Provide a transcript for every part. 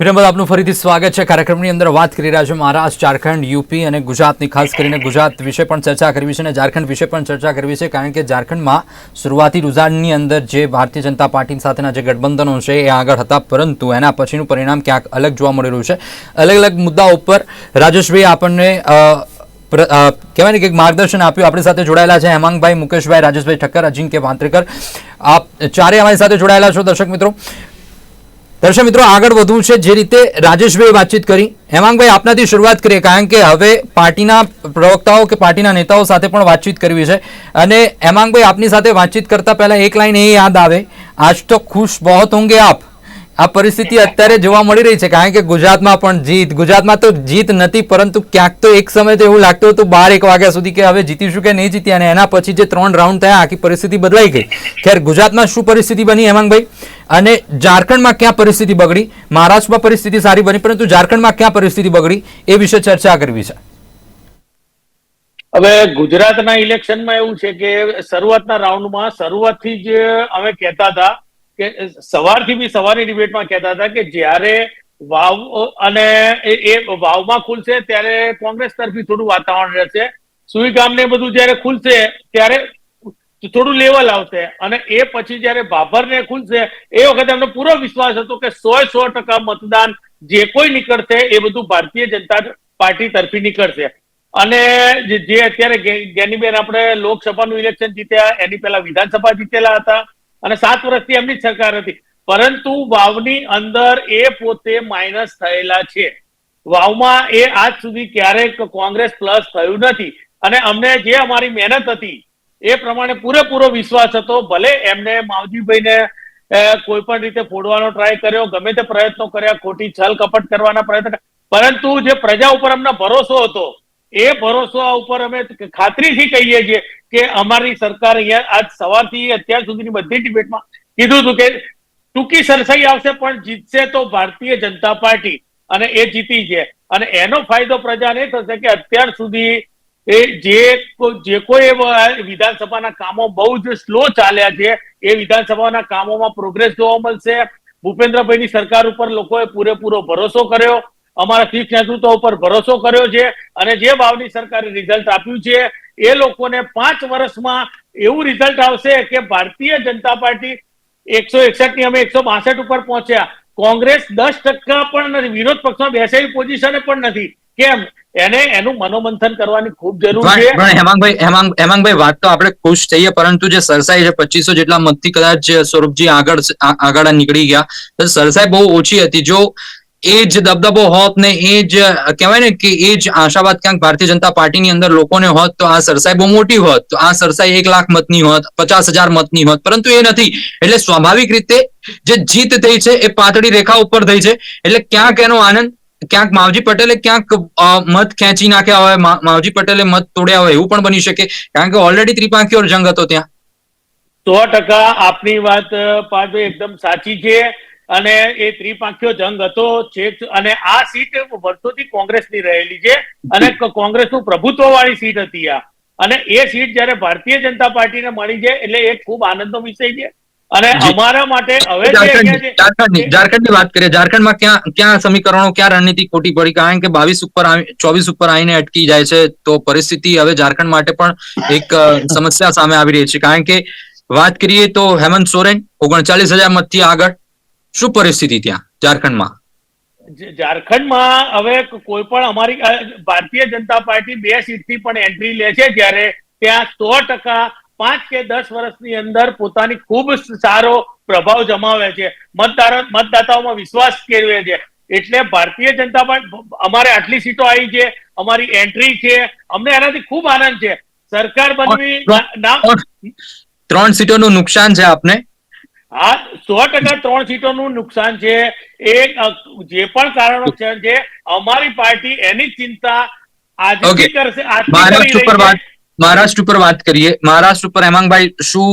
વિરમદ આપનું ફરીથી સ્વાગત છે. કાર્યક્રમની અંદર વાત કરી રહ્યા છે મહારાષ્ટ્ર ઝારખંડ, યુપી અને ગુજરાતની, ખાસ કરીને ગુજરાત વિશે પણ ચર્ચા કરવી છે અને ઝારખંડ વિશે પણ ચર્ચા કરવી છે, કારણ કે ઝારખંડમાં શરૂઆતી રુઝાનની અંદર જે ભારતીય જનતા પાર્ટી સાથેના જે ગઠબંધનો છે એ આગળ હતા, પરંતુ એના પછીનું પરિણામ ક્યાંક અલગ જોવા મળી રહ્યું છે. અલગ અલગ મુદ્દા ઉપર રાજેશભાઈ, આપણને કહેવાય ને કે માર્ગદર્શન આપ્યું. આપણી સાથે જોડાયેલા છે હેમાંગભાઈ, મુકેશભાઈ, રાજેશભાઈ ઠક્કર, અજિંક્ય વાંત્રેકર. આપ ચારે અમારી સાથે જોડાયેલા છો, દર્શક મિત્રો. દર્શક મિત્રો, આગળ વધવું છે જે રીતે રાજેશભાઈ વાતચીત કરી. હેમાંગભાઈ, આપનાથી શરૂઆત કરીએ, કારણ કે હવે પાર્ટીના પ્રવક્તાઓ કે પાર્ટીના નેતાઓ સાથે પણ વાતચીત કરવી છે. અને હેમાંગભાઈ, આપની સાથે વાતચીત કરતા પહેલા એક લાઈન એ યાદ આવે. આજ તો ખુશ બહોત હોંગે આપ. આ પરિસ્થિતિ અત્યારે જોવા મળી રહી છે, કારણ કે ગુજરાતમાં પણ જીત, ગુજરાતમાં તો જીત નથી, પરંતુ ક્યાંક તો એક સમય તો એવું લાગતું હતું બાર એક વાગ્યા સુધી કે હવે જીતીશું કે નહીં જીતી અને એના પછી જે ત્રણ રાઉન્ડ થયા, આખી પરિસ્થિતિ બદલાઈ ગઈ. ખેર, ગુજરાતમાં શું પરિસ્થિતિ બની, હેમાંગભાઈ? અને ઝારખંડમાં ક્યાં પરિસ્થિતિ બગડી? મહારાષ્ટ્રમાં પરિસ્થિતિ સારી બની, પરંતુ ઝારખંડમાં ક્યાં પરિસ્થિતિ બગડી? એ વિશે ચર્ચા કરવી છે. હવે ગુજરાતના ઇલેક્શનમાં એવું છે કે શરૂઆતના રાઉન્ડમાં શરૂઆતથી જ અમે કહેતા હતા કે સવારથી બી સવારની ડિબેટમાં કહેતા હતા કે જ્યારે વાવ અને એ વાવમાં ખુલશે ત્યારે કોંગ્રેસ તરફી થોડું વાતાવરણ રહેશે. સુઈગામ ને બધું જ્યારે ખુલશે ત્યારે થોડું લેવલ આવશે અને એ પછી જ્યારે ભાભર ને ખુલશે, એ વખતે અમને પૂરો વિશ્વાસ હતો કે સો સો ટકા મતદાન જે કોઈ નીકળશે એ બધું ભારતીય જનતા પાર્ટી તરફી નીકળશે. અને જે અત્યારે જેની બેન આપણે લોકસભાનું ઇલેક્શન જીત્યા, એની પહેલા વિધાનસભા જીતેલા હતા. અને સાત વર્ષથી એમની સરકાર હતી. પરંતુ વાવની અંદર એ પોતે માઇનસ થયેલા છે. વાવમાં એ આજ સુધી ક્યારેક કોંગ્રેસ પ્લસ થયું નથી. અને અમને જે અમારી મહેનત હતી, એ પ્રમાણે પૂરેપૂરો વિશ્વાસ હતો. ભલે એમને માવજીભાઈને કોઈ પણ રીતે ફોડવાનો ટ્રાય કર્યો, ગમે તે પ્રયત્નો કર્યા, ખોટી છલ કપટ કરવાના પ્રયત્ન. પરંતુ જે પ્રજા ઉપર અમને ભરોસો હતો એ ભરોસો ઉપર અમે ખાતરીથી કહીએ છીએ કે અમારી સરકાર અહીંયા આજ સવારથી અત્યાર સુધીની બધી ડિબેટમાં કીધું હતું કે ટૂંકી સરસાઈ આવશે, પણ જીતશે તો ભારતીય જનતા પાર્ટી અને એ જીતી છે. અને એનો ફાયદો પ્રજાને થશે કે અત્યાર સુધી એ જે જે કોઈ વિધાનસભાના કામો બહુ જ સ્લો ચાલ્યા છે, એ વિધાનસભાના કામોમાં પ્રોગ્રેસ જોવા મળશે. ભૂપેન્દ્રભાઈની સરકાર ઉપર લોકોએ પૂરેપૂરો ભરોસો કર્યો. અમારા શીખ નેતૃત્વ ઉપર ભરોસો કર્યો છે અને જે ભાવની સરકારે રિઝલ્ટ આપ્યું છે એ લોકોને પાંચ વર્ષમાં એવું રિઝલ્ટ આવશે કે ભારતીય જનતા પાર્ટી એકસો એકસઠની અમે એકસો બાસઠ ઉપર પહોંચ્યા. કોંગ્રેસ દસ ટકા પણ નથી વિરોધ પક્ષમાં બેસેલી પોઝિશને પણ નથી. કેમ? એને એનું મનોમંથન કરવાની ખૂબ જરૂર છે. પણ હેમાંગભાઈ હેમાંગ હેમાંગભાઈ વાત તો આપણે ખુશ થઈએ પરંતુ જે સરસાઈ છે પચીસો જેટલા મતથી કદાચ સ્વરૂપજી આગળ આગળ નીકળી ગયા. તો સરસાઈ બહુ ઓછી હતી. જો એ જ દબદબો હોત ને એ જ કહેવાય ને કે એ જ આશાવાદ ક્યાંક ભારતીય જનતા પાર્ટીની અંદર લોકોને હોત તો આ સરસાઈ બહુ મોટી હોત, તો આ સરસાઈ એક લાખ મતની હોત, પચાસ હજાર મતની હોત, પરંતુ એ નથી. એટલે સ્વાભાવિક રીતે જે જીત થઈ છે એ પાતળી રેખા ઉપર થઈ છે. એટલે ક્યાંક એનો આનંદ, ક્યાંક માવજી પટેલે ક્યાંક મત ખેંચી નાખ્યા હોય માવજી પટેલે મત તોડ્યા હોય, એવું પણ બની શકે, કારણ કે ઓલરેડી ત્રિપાંખીયો જંગ હતો ત્યાં. સો ટકા આપની વાત પાર્થભાઈ એકદમ સાચી છે. અને એ ત્રિપાંખીયો જંગ હતો છેક અને આ સીટ વર્ષોથી કોંગ્રેસની રહેલી છે અને કોંગ્રેસનું પ્રભુત્વ વાળી સીટ હતી આ. અને એ સીટ જયારે ભારતીય જનતા પાર્ટીને મળી છે એટલે એ ખૂબ આનંદનો વિષય છે. અને અમારા માટે હવે ઝારખંડની વાત કરીએ ઝારખંડમાં ક્યાં ક્યાં સમીકરણો ક્યાં રણનીતિ ખોટી પડી? કારણ કે બાવીસ ઉપર ચોવીસ ઉપર આવીને અટકી જાય છે તો પરિસ્થિતિ હવે ઝારખંડ માટે પણ એક સમસ્યા સામે આવી રહી છે. કારણ કે વાત કરીએ તો હેમંત સોરેન ઓગણચાલીસ હજાર મતથી આગળ શું પરિસ્થિતિ ત્યાં ઝારખંડમાં? ઝારખંડમાં હવે કોઈ પણ અમારી ભારતીય જનતા પાર્ટી બે સીટથી પણ એન્ટ્રી લે છે જ્યારે ત્યાં સો ટકા પાંચ કે દસ વર્ષની અંદર પોતાની ખૂબ સારો પ્રભાવ જમાવે છે. મતદારો મતદાતાઓમાં વિશ્વાસ કેળવે છે. એટલે ભારતીય જનતા પાર્ટી અમારે આટલી સીટો આવી છે અમારી એન્ટ્રી છે અમને એનાથી ખૂબ આનંદ છે. સરકાર બનવી ત્રણ સીટોનું નુકસાન છે આપને? હા સો ટકા ત્રણ સીટોનું નુકસાન છે. એ જે પણ કારણો છે અમારી પાર્ટી એની ચિંતા આજે કરશે આજથી મહારાષ્ટ્ર ઉપર વાત કરીએ. મહારાષ્ટ્ર ઉપર હેમાંગભાઈ, શું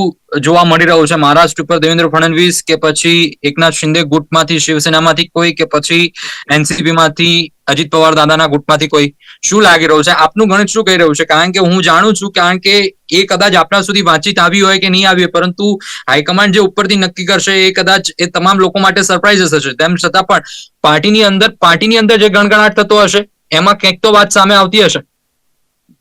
જોવા મળી રહ્યું છે? મહારાષ્ટ્ર ઉપર દેવેન્દ્ર ફડણવીસ કે પછી એકનાથ શિંદે ગુટમાંથી, શિવસેનામાંથી કોઈ કે પછી એનસીપી માંથી અજીત પવાર દાદાના ગુટમાંથી કોઈ? શું લાગી રહ્યું છે? આપનું ગણિત શું કહી રહ્યું છે? કારણ કે હું જાણું છું, કારણ કે એ કદાચ આપણા સુધી વાતચીત આવી હોય કે નહીં આવી હોય, પરંતુ હાઈકમાન્ડ જે ઉપરથી નક્કી કરશે, એ કદાચ એ તમામ લોકો માટે સરપ્રાઇઝ હશે. તેમ છતાં પણ પાર્ટીની અંદર પાર્ટીની અંદર જે ગણગણાટ થતો હશે, એમાં કંઈક તો વાત સામે આવતી હશે.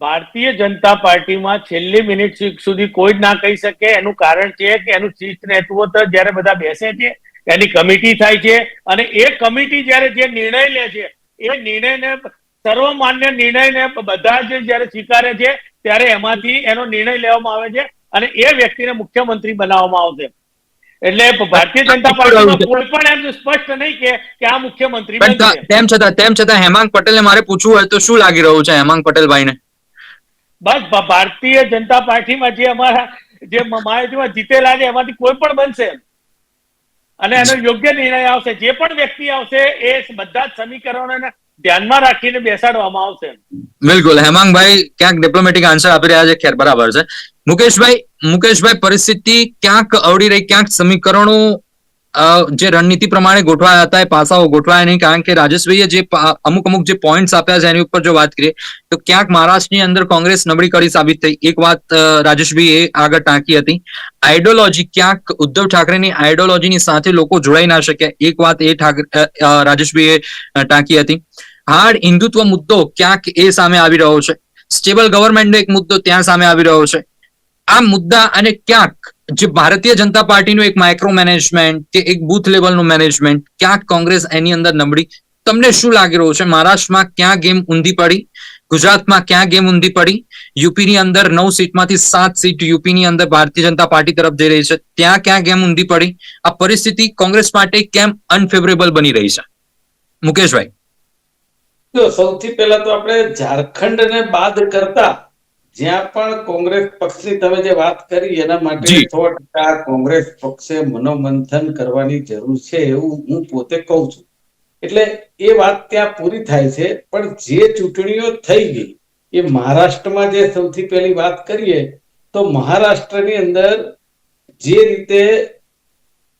ભારતીય જનતા પાર્ટીમાં છેલ્લી મિનિટ સુધી કોઈ જ ના કહી શકે. એનું કારણ છે કે એનું શિસ્ત નેતૃત્વ તો જ્યારે બધા બેસે છે એની કમિટી થાય છે અને એ કમિટી જ્યારે જે નિર્ણય લે છે એ નિર્ણયને સર્વમાન્ય નિર્ણયને બધા જ જ્યારે સ્વીકારે છે ત્યારે એમાંથી એનો નિર્ણય લેવામાં આવે છે અને એ વ્યક્તિને મુખ્યમંત્રી બનાવવામાં આવશે. એટલે ભારતીય જનતા પાર્ટીમાં કોઈ પણ એમ સ્પષ્ટ નહીં કે કે આ મુખ્યમંત્રી તેમ છતાં તેમ છતાં હેમાંગ પટેલને મારે પૂછવું હોય તો શું લાગી રહ્યું છે હેમાંગ પટેલભાઈને? બસ ભારતીય જનતા પાર્ટીમાં જે અમારા, જે મ- જીતેલા છે, એમાંથી કોઈ પણ બનશે અને એનો યોગ્ય નિર્ણય આવશે. જે પણ વ્યક્તિ આવશે, એ બધા જ સમીકરણોને ધ્યાનમાં રાખીને બેસાડવામાં આવશે બિલકુલ. હેમાંગભાઈ ક્યાંક ડિપ્લોમેટિક આન્સર આપી રહ્યા છે? ખેર, બરાબર છે. મુકેશભાઈ મુકેશભાઈ, પરિસ્થિતિ ક્યાંક અવળી રહી? ક્યાંક સમીકરણો જે રણનીતિ પ્રમાણે ગોઠવાયા હતા એ પાસાઓ ગોઠવાયા નહીં, કારણ કે રાજેશભાઈએ જે અમુક અમુક જે પોઈન્ટ્સ આપ્યા છે એની ઉપર જો વાત કરીએ, તો ક્યાંક મહારાષ્ટ્રની અંદર કોંગ્રેસ નબળી કરી સાબિત થઈ. એક વાત રાજેશભાઈએ આગળ ટાંકી હતી. આઈડિયોલોજી ક્યાંક ઉદ્ધવ ઠાકરેની આઈડિયોલોજીની સાથે લોકો જોડાઈ ના શક્યા. એક વાત એ ઠાકરે રાજેશભાઈએ ટાંકી હતી. હાર્ડ હિન્દુત્વ મુદ્દો ક્યાંક એ સામે આવી રહ્યો છે. સ્ટેબલ ગવર્મેન્ટનો એક મુદ્દો ત્યાં સામે આવી રહ્યો છે. આ મુદ્દા અને ક્યાંક જે ભારતીય જનતા પાર્ટીનું એક માઇક્રો મેનેજમેન્ટ કે એક બૂથ લેવલનું મેનેજમેન્ટ ક્યાંક કોંગ્રેસ એની અંદર નબળી. તમને શું લાગી રહ્યું છે? મહારાષ્ટ્રમાં ક્યાં ગેમ ઊંધી પડી? ગુજરાતમાં ક્યાં ગેમ ઊંધી પડી? યુપીની અંદર નવ સીટમાંથી સાત સીટ યુપીની અંદર ભારતીય જનતા પાર્ટી તરફ જઈ રહી છે. ત્યાં ક્યાં ગેમ ઊંધી પડી? આ પરિસ્થિતિ કોંગ્રેસ માટે કેમ અનફેવરેબલ બની રહી છે? મુકેશભાઈ. સૌથી પહેલા તો આપણે ઝારખંડને બાદ કરતા જ્યાં પણ કોંગ્રેસ પક્ષની તમે જે વાત કરી એના માટે સો ટકા કોંગ્રેસ પક્ષે મનોમંથન કરવાની જરૂર છે એવું હું પોતે કહું છું. એટલે એ વાત ત્યાં પૂરી થાય છે પણ જે ચૂંટણીઓ થઈ ગઈ એ મહારાષ્ટ્રમાં જે સૌથી પહેલી વાત કરીએ તો મહારાષ્ટ્રની અંદર જે રીતે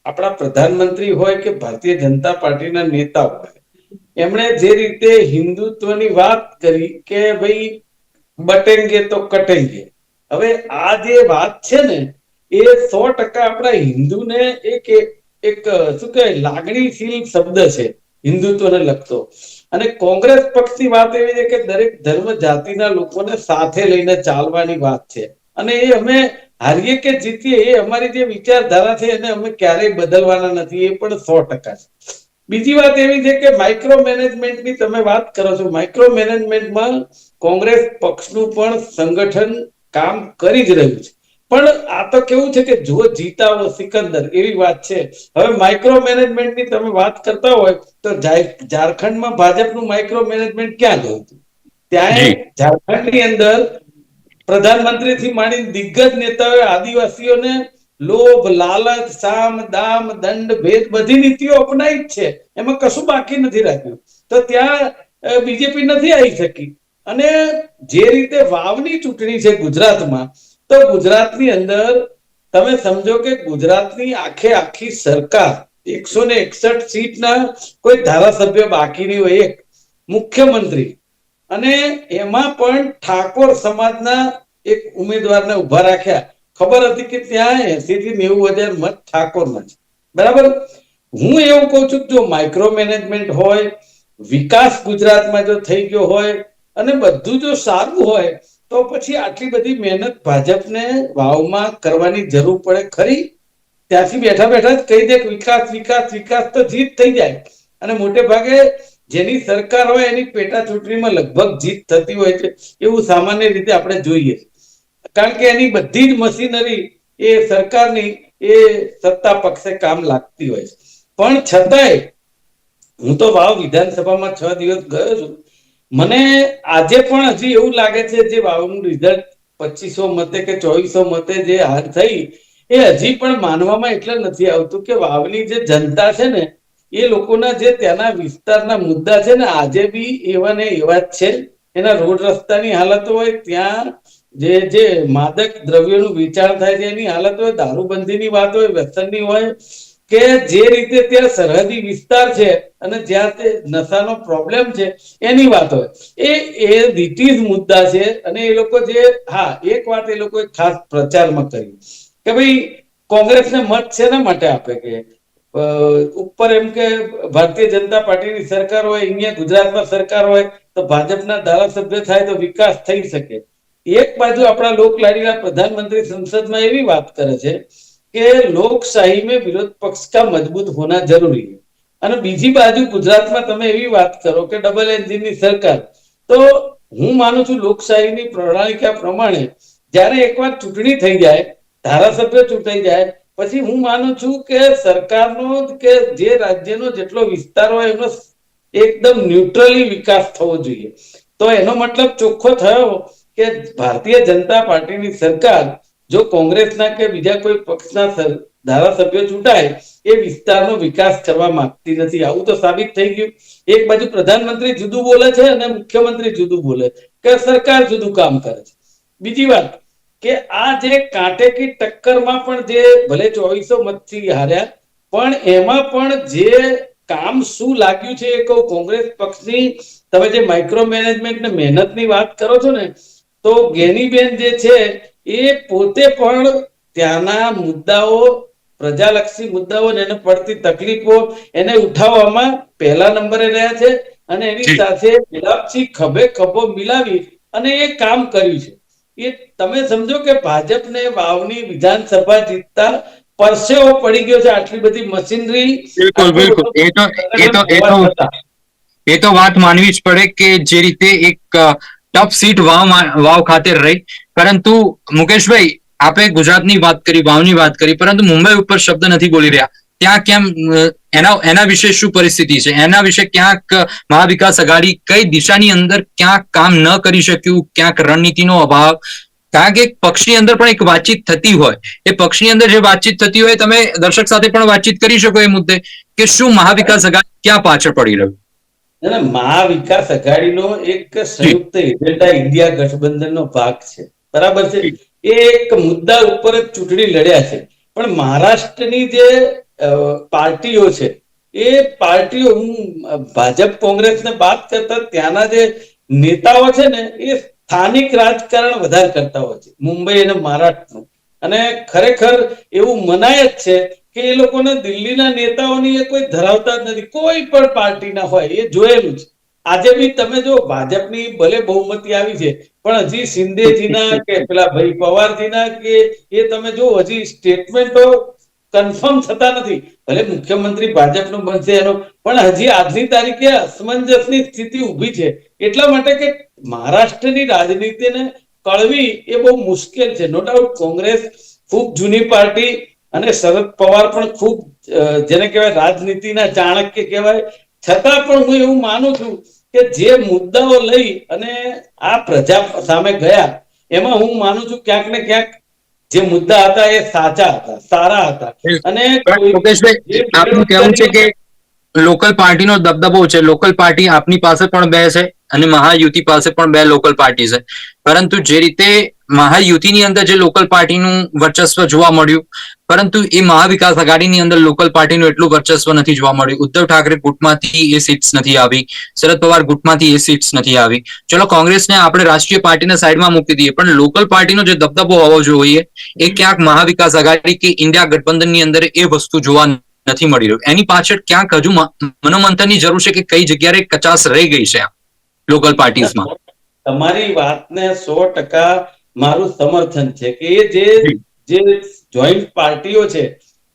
આપણા પ્રધાનમંત્રી હોય કે ભારતીય જનતા પાર્ટીના નેતા હોય એમણે જે રીતે હિન્દુત્વની વાત કરી કે ભાઈ બટેંગે તો કટેંગે. હવે આ જે વાત છે ને, એ સો ટકા આપણા હિન્દુને એક એક, શું કહેવાય, લાગણીશીલ શબ્દ છે, હિન્દુત્વને લગતો. અને કોંગ્રેસ પક્ષની વાત એવી છે કે દરેક ધર્મ જાતિના લોકોને સાથે લઈને ચાલવાની વાત છે. અને એ અમે હારીએ કે જીતીએ એ અમારી જે વિચારધારા છે એને અમે ક્યારેય બદલવાના નથી, એ પણ સો ટકા છે. બીજી વાત એવી છે કે માઇક્રો મેનેજમેન્ટની તમે વાત કરો છો માઇક્રો મેનેજમેન્ટમાં કોંગ્રેસ પક્ષનું પણ સંગઠન કામ કરી જ રહ્યું છે. પણ આ તો કેવું છે કે જો જીતાવો સિકંદર એવી વાત છે. હવે માઇક્રો મેનેજમેન્ટની તમે વાત કરતા હોય તો ઝારખંડમાં ભાજપનું માઇક્રો મેનેજમેન્ટ ક્યાં ગયું હતું? ત્યાં ઝારખંડની અંદર પ્રધાનમંત્રીથી માંડી દિગ્ગજ નેતાઓએ આદિવાસીઓને લોભ, લાલચ, સામ, દામ, દંડ, ભેદ બધી નીતિઓ અપનાવી જ છે. એમાં કશું બાકી નથી રાખ્યું. તો ત્યાં બીજેપી નથી આવી શકી. અને જે રીતે વાવની ચૂંટણી છે ગુજરાતમાં, તો ગુજરાતની અંદર તમે સમજો કે ગુજરાતની આખે આખી સરકાર એકસો ને એકસઠ સીટના કોઈ ધારાસભ્ય બાકી નહીં હોય એક. મુખ્યમંત્રી. અને એમાં પણ ઠાકોર સમાજના એક ઉમેદવારને ઊભા રાખ્યા. ખબર હતી કે ત્યાં એસી થી નેવું હજાર મત ઠાકોરના છે. બરાબર? હું એવું કહું છું જો માઇક્રો મેનેજમેન્ટ હોય, વિકાસ ગુજરાતમાં જો થઈ ગયો હોય, અને બધું જો સારું હોય, તો પછી આટલી બધી મહેનત ભાજપને વાવમાં કરવાની જરૂર પડે ખરી? ત્યાંથી બેઠા બેઠા જ કહી દે વિકાસ વિકાસ વિકાસ તો જીત થઈ જાય. અને મોટે ભાગે જેની સરકાર હોય એની પેટા ચૂંટણીમાં લગભગ જીત થતી હોય છે, એવું સામાન્ય રીતે આપણે જોઈએ. કારણ કે એની બધી જ મશીનરી એ સરકારની એ સત્તા પક્ષે કામ લાગતી હોય છે. પણ છતાંય હું તો વાવ વિધાનસભામાં છ દિવસ ગયો છું. મને આજે પણ હજી એવું લાગે છે જે વાવનું રિઝલ્ટ પચીસો મતે કે ચોવીસો મતે જે હાર થઈ, એ હજી પણ માનવામાં એટલે નથી આવતું કે વાવની જે જનતા છે ને, એ લોકોના જે ત્યાંના વિસ્તારના મુદ્દા છે ને, આજે બી એવા ને એવા જ છે. એના રોડ રસ્તાની હાલત હોય, ત્યાં જે જે માદક દ્રવ્યોનું વેચાણ થાય છે, એની હાલત હોય, દારૂબંધીની વાત હોય, વ્યસનની હોય, કે જે રીતે ત્યાં સરહદી વિસ્તાર છે, અને જ્યાં તે નશાનો પ્રોબ્લેમ છે, એની વાત હોય. એ એ રીતિજ મુદ્દા છે, અને એ લોકો જે, હા, એક વાત એ લોકોએ ખાસ પ્રચારમાં કરી. કે ભાઈ, કોંગ્રેસને મત છે ને માટે આપે કે? ઉપર એમ કે, ભારતીય જનતા પાર્ટીની સરકાર હોય, અહીંયા ગુજરાતમાં સરકાર હોય, તો ભાજપના ધારાસભ્ય થાય તો વિકાસ થઈ શકે. એક બાજુ આપણા લોકલાડીલા પ્રધાનમંત્રી સંસદમાં એવી વાત કરે છે કે લોકશાહી મેં વિરોધ પક્ષ કા મજબૂત હોના જરૂરી છે અને બીજી બાજુ ગુજરાતમાં તમે એવી વાત કરો કે ડબલ એન્જિનની સરકાર. તો હું માનું છું લોકશાહીની પ્રણાલિકા પ્રમાણે જ્યારે એકવાર ચૂંટણી થઈ જાય, ધારાસભ્ય ચૂંટાઈ જાય, પછી હું માનું છું કે સરકારનો કે જે રાજ્યનો જેટલો વિસ્તાર હોય એનો એકદમ ન્યુટ્રલી વિકાસ થવો જોઈએ. તો એનો મતલબ ચોખ્ખો થયો કે ભારતીય જનતા પાર્ટીની સરકાર જો કોંગ્રેસના કે બીજા કોઈ પક્ષના ધારાસભ્યો ચૂંટાય, એ વિસ્તારનો વિકાસ કરવા માંગતી નથી. આવું તો સાબિત થઈ ગયું. એક બાજુ પ્રધાનમંત્રી જુદું બોલે છે અને મુખ્યમંત્રી જુદું બોલે કે સરકાર જુદું કામ કરે છે. બીજી વાત કે આ જે કાંટે કી ટક્કરમાં પણ જે ભલે ચોવીસો મતથી હાર્યા, પણ એમાં પણ જે કામ શું લાગ્યું છે એ કહું. કોંગ્રેસ પક્ષની તમે જે માઇક્રો મેનેજમેન્ટ ને મહેનતની વાત કરો છો ને તો ગેનીબેન જે છે એ પોતે પણ ત્યાંના મુદ્દાઓ પ્રજાલક્ષી મુદ્દાઓ એને પડતી તકલીફો એને ઉઠાવવામાં પહેલા નંબરે રહ્યા છે અને એની સાથે ગુલાબસિંહ ખભે ખભો મિલાવી અને એ કામ કર્યું છે. એ તમે સમજો કે ભાજપને વાવની વિધાનસભા જીતતા પરસેવો પડી ગયો છે આટલી બધી મશીનરી. બિલકુલ બિલકુલ. એ તો એ તો એ તો એ તો વાત માનવી જ પડે કે જે રીતે એક ટફ સીટ વાવ વાવ ખાતે રહી. પરંતુ મુકેશભાઈ, આપે ગુજરાતની વાત કરી, વાવની વાત કરી, પરંતુ મુંબઈ ઉપર શબ્દ નથી બોલી રહ્યા. ત્યાં કેમ એના એના વિશે શું પરિસ્થિતિ છે? એના વિશે ક્યાંક મહાવિકાસ અઘાડી કઈ દિશાની અંદર ક્યાંક કામ ન કરી શક્યું, ક્યાંક રણનીતિનો અભાવ? કારણ કે પક્ષની અંદર પણ એક વાતચીત થતી હોય. એ પક્ષની અંદર જે વાતચીત થતી હોય, તમે દર્શક સાથે પણ વાતચીત કરી શકો એ મુદ્દે કે શું મહાવિકાસ અઘાડી ક્યાં પાછળ પડી રહ્યું? અને મહાવિકાસ અઘાડીનો એક સંયુક્ત એજન્ડા ઇન્ડિયા ગઠબંધનનો ભાગ છે. બરાબર છે? એ એક મુદ્દા ઉપર જ ચૂંટણી લડ્યા છે. પણ મહારાષ્ટ્રની જે પાર્ટીઓ છે એ પાર્ટીઓ હું ભાજપ ભાજપ કોંગ્રેસને વાત કરતા ત્યાંના જે નેતાઓ છે ને એ સ્થાનિક રાજકારણ વધારે કરતા હોય છે. મુંબઈ અને મહારાષ્ટ્રનું. અને ખરેખર એવું મનાય જ છે કે એ લોકોને દિલ્હીના નેતાઓની એ કોઈ ધરાવતા જ નથી. કોઈ પણ પાર્ટીના હોય, એ જોયેલું છે આજે બી તમે જો ભાજપની ભલે બહુમતી આવી છે, પણ હજી શિંદેજીના કે પેલા ભાઈ પવારજીના કે એ તમે જો હજી સ્ટેટમેન્ટો કન્ફર્મ થતા નથી. ભલે મુખ્યમંત્રી ભાજપનો બનશે એનો, પણ હજી આજની તારીખે અસમંજસની સ્થિતિ ઊભી છે. એટલા માટે કે મહારાષ્ટ્રની રાજનીતિને કળવી એ બહુ મુશ્કેલ છે. નો ડાઉટ કોંગ્રેસ ખૂબ જૂની પાર્ટી અને શરદ પવાર પણ ખૂબ જેને કહેવાય રાજનીતિના ચાણક્ય કહેવાય. છતાં પણ હું એવું માનું છું કે જે મુદ્દાઓ લઈ અને આ પ્રજા સામે ગયા એમાં હું માનું છું ક્યાંક ને ક્યાંક જે મુદ્દા હતા એ સાચા હતા સારા હતા. અને આપનું કહેવું છે કે લોકલ પાર્ટીનો દબદબો છે. લોકલ પાર્ટી આપની પાસે પણ બે છે. અને મહાયુતિ પાસે પણ બે લોકલ પાર્ટી છે. પરંતુ જે રીતે મહાયુતિની અંદર જે લોકલ પાર્ટીનું વર્ચસ્વ જોવા મળ્યું, પરંતુ એ મહાવિકાસ આઘાડીની અંદર લોકલ પાર્ટીનું એટલું વર્ચસ્વ નથી જોવા મળ્યું. ઉદ્ધવ ઠાકરે ગુટમાંથી એ સીટ્સ નથી આવી, શરદ પવાર ગુટમાંથી એ સીટ્સ નથી આવી. ચલો કોંગ્રેસને આપણે રાષ્ટ્રીય પાર્ટીને સાઈડમાં મૂકી દઈએ, પણ લોકલ પાર્ટીનો જે દબદબો હોવો જોઈએ, એ ક્યાંક મહાવિકાસ આઘાડી કે ઇન્ડિયા ગઠબંધનની અંદર એ વસ્તુ જોવા નથી મળી રહ્યું. એની પાછળ ક્યાંક હજુ મનોમંથનની જરૂર છે કે કઈ જગ્યાએ કચાસ રહી ગઈ છે લોકલ પાર્ટીઝમાં. તમારી વાતને સો ટકા મારું સમર્થન છે કે એ જે જે. જોઈન્ટ પાર્ટીઓ છે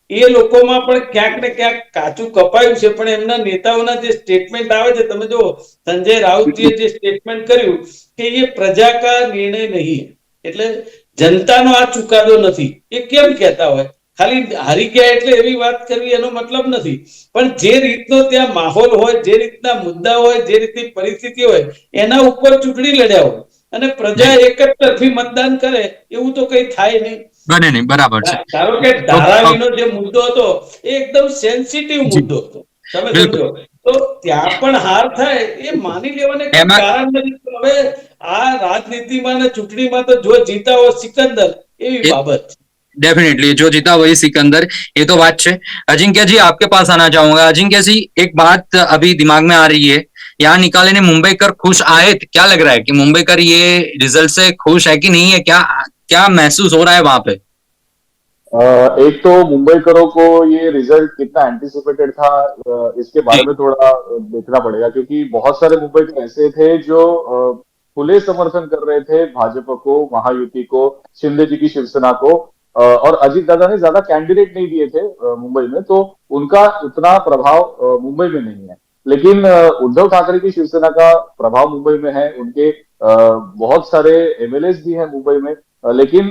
એ લોકોમાં પણ ક્યાંક ને ક્યાંક કાચું કપાયું છે પણ એમના નેતાઓના જે સ્ટેટમેન્ટ આવે છે તમે જો સંજય રાઉતજીએ જે સ્ટેટમેન્ટ કર્યું કે એ પ્રજા કા નિર્ણય નહીં એટલે જનતાનો આ ચુકાદો નથી. એ કેમ કહેતા હોય? ખાલી હારી ગયા એટલે એવી વાત કરવી એનો મતલબ નથી. પણ જે રીતનો ત્યાં માહોલ હોય જે રીતના મુદ્દા હોય જે રીતની પરિસ્થિતિ હોય એના ઉપર ચૂંટણી લડ્યા હોય. અને પ્રજા એક જ તરફી મતદાન કરે એવું તો કઈ થાય નહીં. બને નહીં બરાબર છે. ધારો કે ધારાવીનો જે મુદ્દો હતો એ એકદમ સેન્સિટિવ મુદ્દો હતો. તમે સમજો તો ત્યાં પણ હાર થાય એ માની લેવાને કારણ નથી. હવે આ રાજનીતિમાં ને ચૂંટણીમાં તો જો જીતા હોય સિકંદર એવી બાબત છે. डेफिनेटली जो जीता वही सिकंदर ये तो बात है अजिंक्य जी आपके पास आना चाहूँगा। अजिंक्य जी एक बात अभी दिमाग में आ रही है। यहाँ निकाले ने मुंबई कर खुश आए क्या लग रहा है कि मुंबई कर ये रिज़ल्ट से खुश है कि नहीं है? क्या क्या महसूस हो रहा है वहाँ पे? एक तो मुंबई मुंबईकरों को ये रिज़ल्ट कितना एंटिसिपेटेड था इसके बारे में थोड़ा देखना पड़ेगा क्योंकि बहुत सारे मुंबई के ऐसे थे जो खुले समर्थन कर रहे थे भाजपा को महायुति को शिंदे जी की शिवसेना को। और अजीत दादा ने ज़्यादा कैंडिडेट नहीं दिए थे मुंबई में तो उनका उतना प्रभाव मुंबई में नहीं है। लेकिन उद्धव ठाकरे की शिवसेना का प्रभाव मुंबई में है, उनके बहुत सारे एमएलए भी हैं मुंबई में लेकिन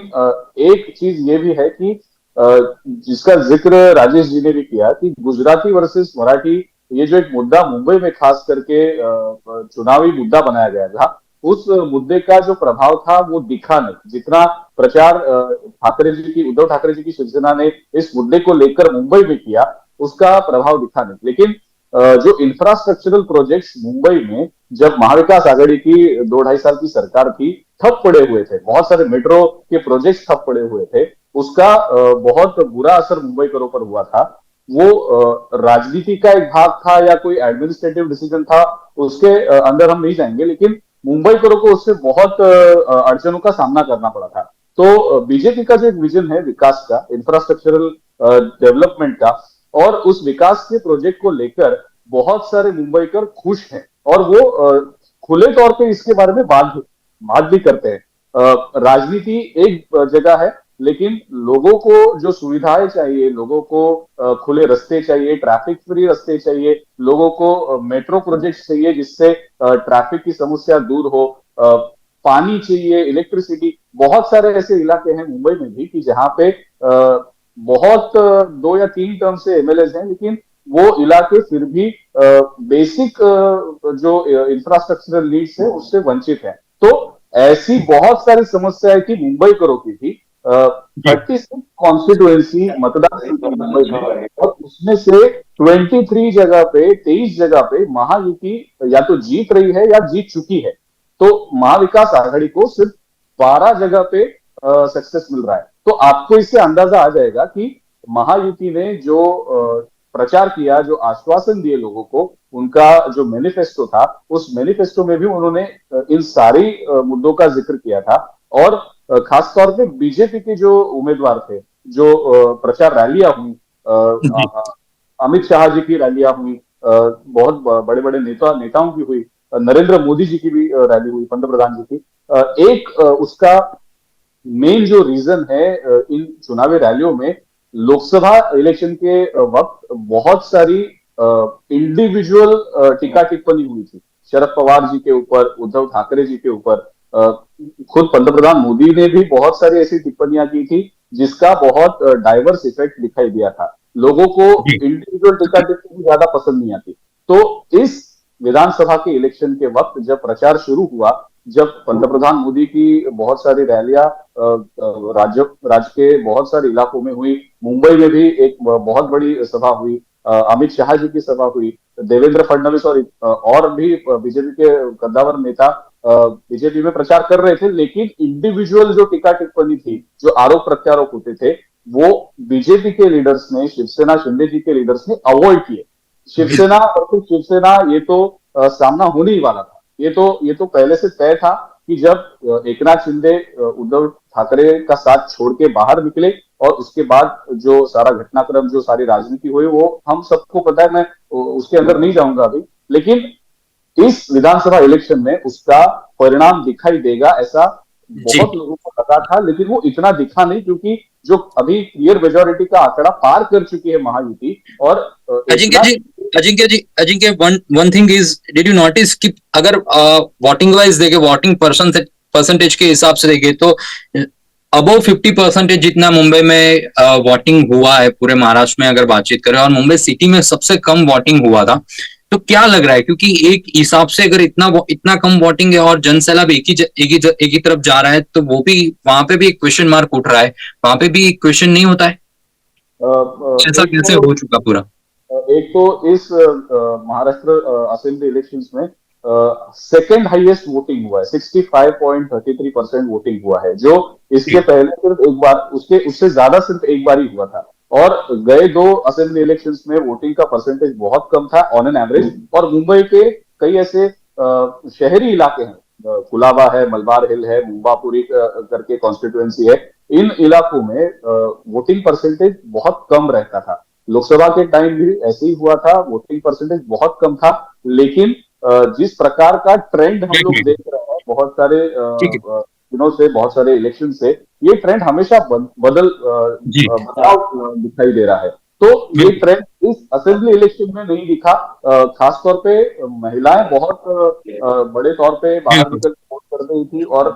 एक चीज़ ये भी है कि जिसका ज़िक्र राजेश जी ने भी किया कि गुजराती वर्सेस मराठी, ये जो एक मुद्दा मुंबई में खास करके चुनावी मुद्दा बनाया गया था उस मुद्दे का जो प्रभाव था, वो दिखा नहीं। जितना प्रचार ठाकरे जी की, उद्धव ठाकरे जी की शिवसेना ने इस मुद्दे को लेकर मुंबई में किया, उसका प्रभाव दिखा नहीं। लेकिन जो इंफ्रास्ट्रक्चरल प्रोजेक्ट्स मुंबई में, जब महाविकास आघाड़ी की दो ढाई साल की सरकार थी, ठप पड़े हुए थे। बहुत सारे मेट्रो के प्रोजेक्ट्स ठप पड़े हुए थे। उसका बहुत बुरा असर मुंबई करों पर हुआ था। वो राजनीति का एक भाग था या कोई एडमिनिस्ट्रेटिव डिसीज़न था, उसके अंदर हम नहीं जाएँगे। लेकिन मुंबई करो को उससे बहुत अड़चनों का सामना करना पड़ा था। तो बीजेपी का जो एक विजन है, विकास का इंफ्रास्ट्रक्चरल डेवलपमेंट का, और उस विकास के प्रोजेक्ट को लेकर बहुत सारे मुंबईकर खुश हैं। और वो खुले तौर पे इसके बारे में बात बात भी करते हैं। राजनीति एक जगह है लेकिन लोगों को जो सुविधाएँ चाहिए, लोगों को खुले रास्ते चाहिए ट्रैफ़िक फ्री रास्ते चाहिए, लोगों को मेट्रो प्रोजेक्ट चाहिए जिससे ट्रैफ़िक की समस्या दूर हो पानी चाहिए इलेक्ट्रिसिटी बहुत सारे ऐसे इलाके हैं मुंबई में भी कि जहाँ पे बहुत दो या तीन टर्म से एमएलए हैं, लेकिन वो इलाके फिर भी बेसिक जो इंफ्रास्ट्रक्चरल नीड्स है, उससे वंचित है। तो ऐसी बहुत सारी समस्याएँ थी मुंबई करो की थी थर्टी सिक्स कॉन्स्टिट्युएंसी मतदान और उसमें से ट्वेंटी थ्री जगह पे तेईस जगह पे महायुति या तो जीत रही है या जीत चुकी है। तो महाविकास आघाड़ी को सिर्फ़ बारह जगह पे सक्सेस मिल रहा है। तो आपको इससे अंदाज़ा आ जाएगा कि महायुति ने जो प्रचार किया जो आश्वासन दिए लोगों को उनका जो मैनिफेस्टो था उस मैनिफेस्टो में भी उन्होंने इन सारी मुद्दों का ज़िक्र किया था। और अ, खास तौर पे बीजेपी के जो उम्मीदवार थे जो प्रचार रैलियाँ हुई अमित शाह जी की रैलियाँ हुई बहुत बड़े बड़े नेता नेताओं की हुई नरेंद्र मोदी जी की भी रैली हुई पंतप्रधान जी की। एक उसका मेन जो रीजन है इन चुनावी रैलियों में लोकसभा इलेक्शन के वक्त बहुत सारी इंडिविजुअल टीका टिप्पणी हुई थी। शरद पवार जी के ऊपर उद्धव ठाकरे जी के ऊपर खुद पंतप्रधान मोदी ने भी बहुत सारी ऐसी टिप्पणियाँ की थी जिसका बहुत डाइवर्स इफ़ेक्ट दिखाई दिया था। लोगों को इंडिविजुअल टीका टिप्पणी ज़्यादा पसंद नहीं आती। तो इस विधानसभा के इलेक्शन के वक्त जब प्रचार शुरू हुआ जब पंतप्रधान मोदी की बहुत सारी रैलियाँ राज्य राज्य के बहुत सारे इलाकों में हुई मुंबई में भी एक बहुत बड़ी सभा हुई अमित शाह जी की सभा हुई देवेंद्र फडणवीस और और भी बीजेपी के कद्दावर नेता बीजेपी में प्रचार कर रहे थे लेकिन इंडिविजुअल जो टीका टिप्पणी थी जो आरोप प्रत्यारोप होते थे वो बीजेपी के लीडर्स ने शिवसेना शिंदे जी के लीडर्स ने अवॉइड किए। शिवसेना और फिर शिवसेना ये तो अ, सामना होने ही वाला था। ये तो ये तो पहले से तय था कि जब एकनाथ शिंदे उद्धव ठाकरे का साथ छोड़ के बाहर निकले और उसके बाद जो सारा घटनाक्रम जो सारी राजनीति हुई वो हम सबको पता है मैं उसके अंदर नहीं जाऊँगा अभी। लेकिन इस विधानसभा इलेक्शन में उसका परिणाम दिखाई देगा ऐसा बहुत लोगों को लगा था लेकिन वो इतना दिखा नहीं क्योंकि जो अभी क्लियर मेजोरिटी का आंकड़ा पार कर चुकी है महायुति और Ajinkya ji Ajinkya ji Ajinkya one one thing is did you notice कि अगर वोटिंग वाइज देखे वोटिंग पर्सन परसेंटेज के हिसाब से देखे तो अबव फिफ्टी परसेंटेज जितना मुंबई में वोटिंग हुआ है पूरे महाराष्ट्र में अगर बातचीत करें और मुंबई सिटी में सबसे कम वोटिंग हुआ था तो क्या लग रहा है? क्योंकि एक हिसाब से अगर इतना इतना कम वोटिंग है और जनसैलाब एक ही एक ही एक ही तरफ़ जा रहा है तो वो भी वहाँ पे भी एक क्वेश्चन मार्क उठ रहा है। वहाँ पे भी एक क्वेश्चन नहीं होता है? ऐसा कैसे तो- हो चुका पूरा। एक तो इस महाराष्ट्र असेंबली इलेक्शंस में सेकेंड हाईएस्ट वोटिंग हुआ है। 65.33 परसेंट वोटिंग हुआ है जो इसके पहले सिर्फ़ एक बार उसके उससे ज़्यादा सिर्फ़ एक बार ही हुआ था। और गए दो असेंबली इलेक्शन में वोटिंग का परसेंटेज बहुत कम था ऑन एन एवरेज और मुंबई के कई ऐसे शहरी इलाके हैं कुलाबा है मलबार हिल है मुंबापुरी करके कॉन्स्टिट्युएंसी है इन इलाकों में वोटिंग परसेंटेज बहुत कम रहता था। लोकसभा के टाइम भी ऐसे ही हुआ था वोटिंग परसेंटेज बहुत कम था लेकिन जिस प्रकार का ट्रेंड हम लोग देख रहे हैं बहुत सारे दिनों से बहुत सारे इलेक्शन से ये ट्रेंड हमेशा बदल बदलाव दिखाई दे रहा है। तो ये ट्रेंड इस असेंबली इलेक्शन में नहीं दिखा। खासतौर पे महिलाएँ बहुत बड़े तौर पे बाहर निकल वोट कर रही थी और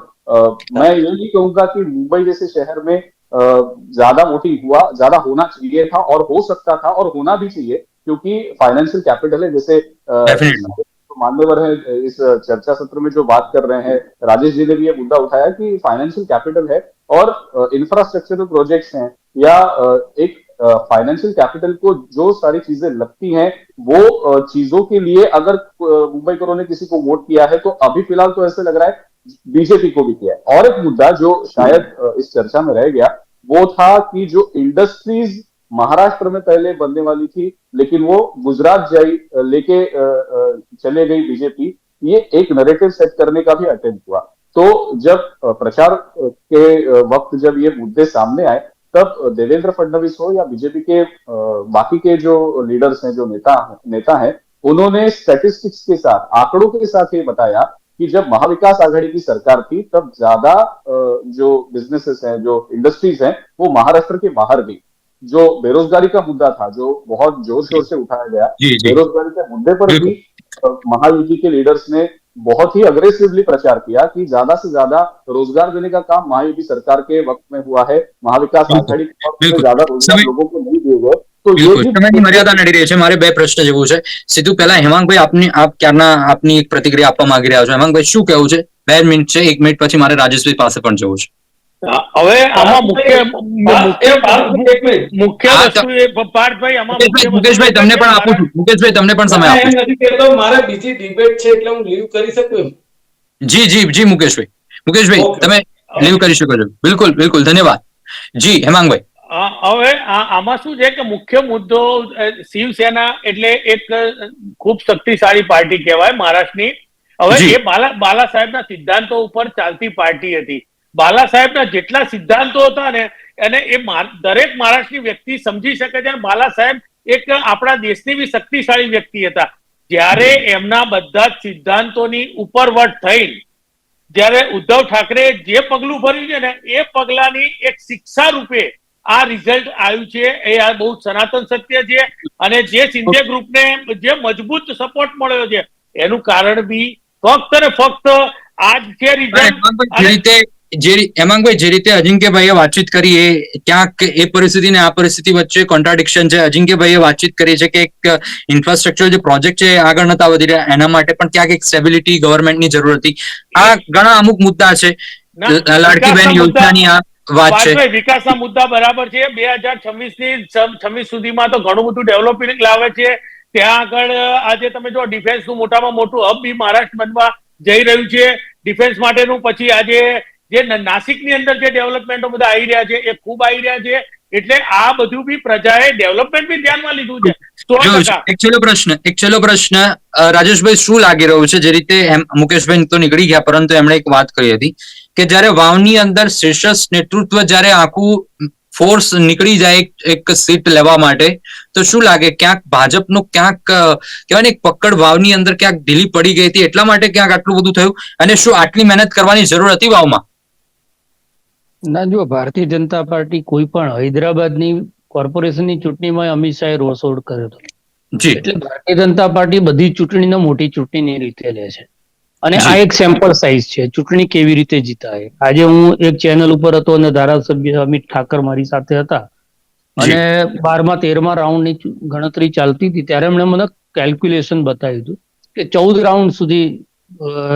मैं ये नहीं कहूँगा कि मुंबई जैसे शहर में ज़्यादा वोटिंग हुआ ज़्यादा होना चाहिए था और हो सकता था और होना भी चाहिए क्योंकि फाइनेंशियल कैपिटल है जैसे जो मान्यवर है, इस चर्चा सत्र में जो बात कर रहे हैं, राजेश जी ने भी ये मुद्दा उठाया कि फाइनेंशियल कैपिटल है और इंफ्रास्ट्रक्चरल प्रोजेक्ट्स हैं, या एक फाइनेंशियल कैपिटल को जो सारी चीज़ें लगती हैं, वो चीज़ों के लिए अगर मुंबई करो ने किसी को वोट किया है तो अभी फ़िलहाल तो ऐसे लग रहा है, बीजेपी को भी किया है। और एक मुद्दा जो शायद इस चर्चा में रह गया, वो था कि जो इंडस्ट्रीज़ महाराष्ट्र में पहले बनने वाली थी, लेकिन वो गुजरात जाई लेके चले गई बीजेपी ये एक नरेटिव सेट करने का भी अटेम्प्ट हुआ। तो जब प्रचार के वक्त जब ये मुद्दे सामने आए, तब देवेंद्र फडणवीस हो या बीजेपी के बाकी के जो लीडर्स हैं, जो नेता नेता हैं, उन्होंने स्टैटिस्टिक्स के साथ, आंकड़ों के साथ ये बताया कि जब महाविकास आघाड़ी की सरकार थी, तब ज़्यादा जो बिजनेसेस हैं, जो इंडस्ट्रीज़ हैं, वो महाराष्ट्र के बाहर गई। जो बेरोजगारी का मुद्दा था जो बहुत जोर शोर से उठाया गया जी जी बेरोजगारी के मुद्दे पर बिल्कुल। भी अ, महायुति के लीडर्स ने बहुत ही अग्रेसिवली प्रचार किया कि ज्यादा से ज्यादा रोजगार देने का काम महायुति सरकार के वक्त में हुआ है महाविकास बिल्कुल, आघाड़ी के वक्त में बिल्कुल। ज्यादा रोजगार समय- लोगों को नहीं दिए गए तो ये બિલકુલ भी સમયની મર્યાદા નડી રહી છે મારે બે પ્રશ્ન જેવું છે સીધું પહેલા હેમાંગભાઈ આપની આપ ક્યારના આપની એક પ્રતિક્રિયા આપવા માંગી રહ્યા છો હેમાંગભાઈ શું કહેવું છે બે મિનિટ છે એક મિનિટ પછી મારે રાજેશભાઈ પાસે પણ જવું છે હવે આમાં મુખ્ય. મુખ્ય વસ્તુ એ પાર્થભાઈ આમાં મુકેશભાઈ તમને પણ આપું છું. મુકેશભાઈ તમને પણ સમય આપું. નથી કહેતો મારે બીજી ડિબેટ છે એટલે હું લીવ કરી શકું જી જી જી મુકેશભાઈ. મુકેશભાઈ તમે લીવ કરી શકો છો. બિલકુલ બિલકુલ ધન્યવાદ. જી હેમાંગભાઈ. હવે આ- આમાં શું છે કે મુખ્ય મુદ્દો શિવસેના એટલે એક ખૂબ શક્તિશાળી પાર્ટી કહેવાય મહારાષ્ટ્રની. હવે એ બાલા બાલા સાહેબના સિદ્ધાંતો ઉપર ચાલતી પાર્ટી હતી. બાલા સાહેબના જેટલા સિદ્ધાંતો હતા ને અને એ દરેક મહારાષ્ટ્રની વ્યક્તિ સમજી શકે છે. અને બાલા સાહેબ એક આપણા દેશની બી શક્તિશાળી વ્યક્તિ હતા. જ્યારે એમના બધા જ સિદ્ધાંતોની ઉપરવટ થઈ જ્યારે ઉદ્ધવ ઠાકરે જે પગલું ભર્યું છે ને એ પગલાની એક શિક્ષા રૂપે આ રિઝલ્ટ આવ્યું છે. એ આ બહુ સનાતન સત્ય છે. અને જે સિંધે ગ્રુપને જે મજબૂત સપોર્ટ મળ્યો છે એનું કારણ બી ફક્ત ને ફક્ત આજ જ છે રિઝલ્ટ જે હેમાંગભાઈ જે રીતે અજિંક્યભાઈએ વાતચીત કરી એ ક્યાંક એ પરિસ્થિતિ ને આ પરિસ્થિતિ વચ્ચે કોન્ટ્રાડિક્શન છે. અજિંક્યભાઈએ વાતચીત કરી છે કે એક ઇન્ફ્રાસ્ટ્રક્ચર જે પ્રોજેક્ટ છે આગળ નતા વધી રહ્યા એના માટે પણ ક્યાંક એક સ્ટેબિલિટી ગવર્મેન્ટની જરૂર હતી. આ ઘણા અમુક મુદ્દા છે. લાડકીબેન યોજનાની આ વાત છે. વિકાસના મુદ્દા બરાબર છે. બે હજાર છવ્વીસની છવ્વીસ સુધીમાં તો ઘણું બધું ડેવલપિંગ લાવે છે. ત્યાં આગળ આજે તમે જો ડિફેન્સનું મોટામાં મોટું હબ બી મહારાષ્ટ્ર બનવા જઈ રહ્યું છે. ડિફેન્સ માટેનું પછી આજે જે નાસિકની અંદર જે ડેવલપમેન્ટો બધા આવી રહ્યા છે એ ખૂબ આવી રહ્યા છે એટલે આ બધું બી પ્રજાએ ડેવલપમેન્ટ બી ધ્યાનમાં લીધું છે. એક છેલ્લો પ્રશ્ન એક છેલ્લો પ્રશ્ન રાજેશભાઈ શું લાગી રહ્યું છે? જે રીતે એમ મુકેશભાઈ તો નીકળી ગયા પરંતુ એમણે એક વાત કરી હતી કે જ્યારે વાવની અંદર શીર્ષસ નેતૃત્વ જ્યારે આખું ફોર્સ નીકળી જાય એક- સીટ લેવા માટે તો શું લાગે? ક્યાંક ભાજપનું ક્યાંક કહેવાય ને એક પકડ વાવની અંદર ક્યાંક ઢીલી પડી ગઈ હતી એટલા માટે ક્યાંક આટલું બધું થયું? અને શું આટલી મહેનત કરવાની જરૂર હતી વાવમાં? ના જો ભારતીય જનતા પાર્ટી કોઈ પણ હૈદરાબાદની કોર્પોરેશનની ચૂંટણીમાં અમિત શાહે રોસોડ કર્યો હતો. એટલે ભારતીય જનતા પાર્ટી બધી ચૂંટણીને મોટી ચૂંટણીની રીતે લે છે. અને આ એક સેમ્પલ સાઇઝ છે. ચૂંટણી કેવી રીતે જીતાય? આજે હું એક ચેનલ ઉપર હતો અને ધારાસભ્ય અમિત ઠાકર મારી સાથે હતા. અને બારમા તેરમા રાઉન્ડની ગણતરી ચાલતી હતી. ત્યારે એમણે મને કેલ્ક્યુલેશન બતાવ્યું હતું કે ચૌદ રાઉન્ડ સુધી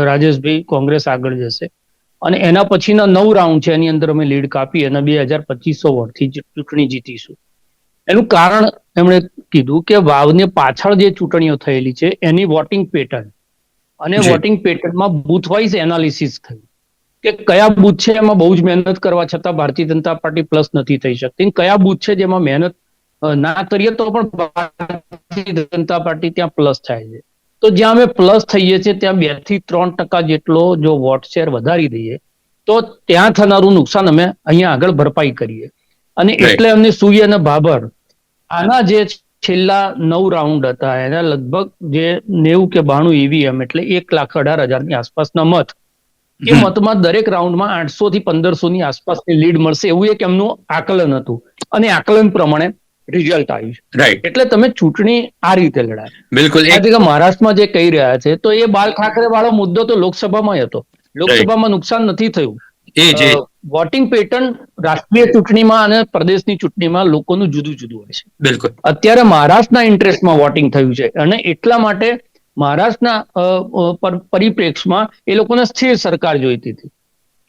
રાજેશભાઈ કોંગ્રેસ આગળ જશે. અને એના પછીના નવ રાઉન્ડ છે એની અંદર અમે લીડ કાપી અને બે હજાર પચીસો વોટથી ચૂંટણી જીતીશું. એનું કારણ એમણે કીધું કે વાવને પાછળ જે ચૂંટણીઓ થયેલી છે એની વોટિંગ પેટર્ન અને. વોટિંગ પેટર્નમાં બુથ વાઇઝ એનાલિસિસ થયું કે કયા બુથ છે એમાં બહુ જ મહેનત કરવા છતાં ભારતીય જનતા પાર્ટી પ્લસ નથી થઈ શકતી. કયા બુથ છે જેમાં મહેનત ના કરીએ તો પણ ભારતીય જનતા પાર્ટી ત્યાં પ્લસ થાય છે. તો જ્યાં અમે પ્લસ થઈએ છીએ ત્યાં બેથી ત્રણ ટકા જેટલો જો વોટ શેર વધારી દઈએ તો ત્યાં થનારું નુકસાન અમે અહીંયા આગળ ભરપાઈ કરીએ. અને એટલે અમને સુઈ અને ભાભર આના જે છેલ્લા નવ રાઉન્ડ હતા એના લગભગ જે નેવું કે બાણું ઈવીએમ એટલે એક લાખ અઢાર હજારની આસપાસના મત એ મતમાં દરેક રાઉન્ડમાં આઠસો થી પંદરસો ની આસપાસની લીડ મળશે એવું એક એમનું આકલન હતું. અને આકલન પ્રમાણે રિઝલ્ટ આવ્યું રાઈટ એટલે તમે ચૂંટણી આ રીતે લડાય. બિલકુલ. મહારાષ્ટ્રમાં જે કહી રહ્યા છે તો એ બાલ ઠાકરે વાળો મુદ્દો તો લોકસભામાં હતો. લોકસભામાં નુકસાન નથી થયું. એ જે વોટિંગ પેટર્ન રાષ્ટ્રીય ચૂંટણીમાં અને પ્રદેશની ચૂંટણીમાં લોકોનું જુદું જુદું હોય છે. બિલકુલ. અત્યારે મહારાષ્ટ્રના ઇન્ટરેસ્ટમાં વોટિંગ થયું છે અને એટલા માટે મહારાષ્ટ્રના પરિપ્રેક્ષમાં એ લોકોને સ્થિર સરકાર જોઈતી હતી.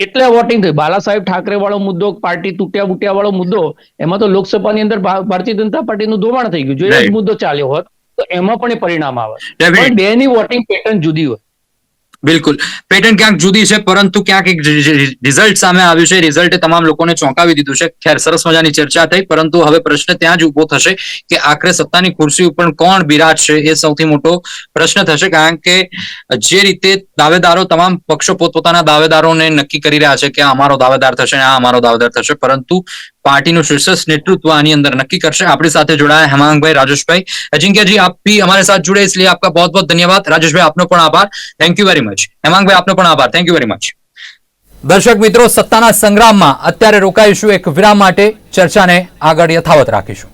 એટલે વોટિંગ થયું. બાલા સાહેબ ઠાકરે વાળો મુદ્દો પાર્ટી તૂટ્યા બુટ્યા વાળો મુદ્દો એમાં તો લોકસભાની અંદર ભારતીય જનતા પાર્ટીનું ધોવાણ થઈ ગયું. જો એ મુદ્દો ચાલ્યો હોત તો એમાં પણ એ પરિણામ આવે. પણ બેની વોટિંગ પેટર્ન જુદી હોય. બિલકુલ. પેટર્ન ક્યાંક જુદી છે, પરંતુ ક્યાંક એક રિઝલ્ટ સામે આવ્યું છે. રિઝલ્ટે તમામ લોકોને ચોંકાવી દીધું છે. ખેર, સરસ મજાની ચર્ચા થઈ, પરંતુ હવે પ્રશ્ન ત્યાં જ ઊભો થશે કે આખરે સત્તાની ખુરશી ઉપર કોણ બિરાજશે એ સૌથી મોટો પ્રશ્ન થશે, કારણ કે જે રીતે દાવેદારો, તમામ પક્ષો પોતપોતાના દાવેદારોને નક્કી કરી રહ્યા છે કે આ અમારો દાવેદાર થશે આ અમારો દાવેદાર થશે, પરંતુ પાર્ટીનું શ્રેષ્ઠ નેતૃત્વ આની અંદર નક્કી કરશે. આપણી સાથે જોડાયા હેમાંગભાઈ, રાજેશભાઈ. અજિંક્યજી આપ ભી हमारे साथ जुड़े इसलिए आपका बहुत बहुत धन्यवाद રાજેશભાઈ, આપનો પણ આભાર. Thank you very much Hemangbhai, આપનો પણ આભાર. થેન્ક યુ વેરી મચ દર્શક મિત્રો, સત્તાના સંગ્રામમાં અત્યારે રોકાઈશું એક વિરામ માટે. ચર્ચાને આગળ યથાવત રાખીશું.